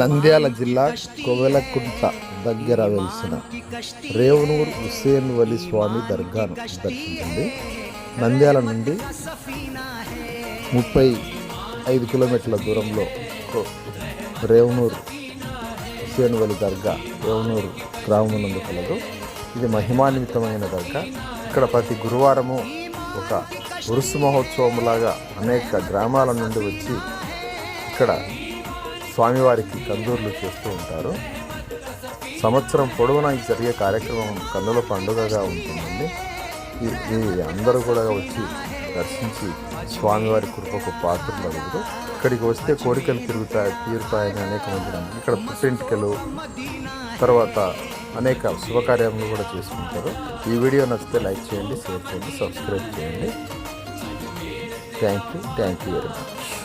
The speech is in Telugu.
నంద్యాల జిల్లా కోవెలకుంట దగ్గర వెలిసిన రేవనూరు హుస్సేన్ వలి స్వామి దర్గాను దర్శించండి. నంద్యాల నుండి ముప్పై ఐదు కిలోమీటర్ల దూరంలో రేవనూరు హుస్సేన్ వలి దర్గా రేవనూరు గ్రామమునందు కలదు. ఇది మహిమాన్వితమైన దర్గా. ఇక్కడ ప్రతి గురువారము ఒక ఉరుసు మహోత్సవంలాగా అనేక గ్రామాల నుండి వచ్చి ఇక్కడ స్వామివారికి కందూర్లు చేస్తూ ఉంటారు. సంవత్సరం పొడవునా ఈ జరిగే కార్యక్రమం కన్నుల పండుగగా ఉంటుందండి. ఈ అందరూ కూడా వచ్చి దర్శించి స్వామివారి కృపకు పాత్రలు అడుగుతూ ఇక్కడికి వస్తే కోరికలు తిరుగుతాయి తీరుతాయని అనేక మంది ఇక్కడ పుట్టింటికలు తర్వాత అనేక శుభకార్యములు కూడా చేసుకుంటారు. ఈ వీడియో నచ్చితే లైక్ చేయండి షేర్ చేయండి సబ్స్క్రైబ్ చేయండి. Thank you thank you very much.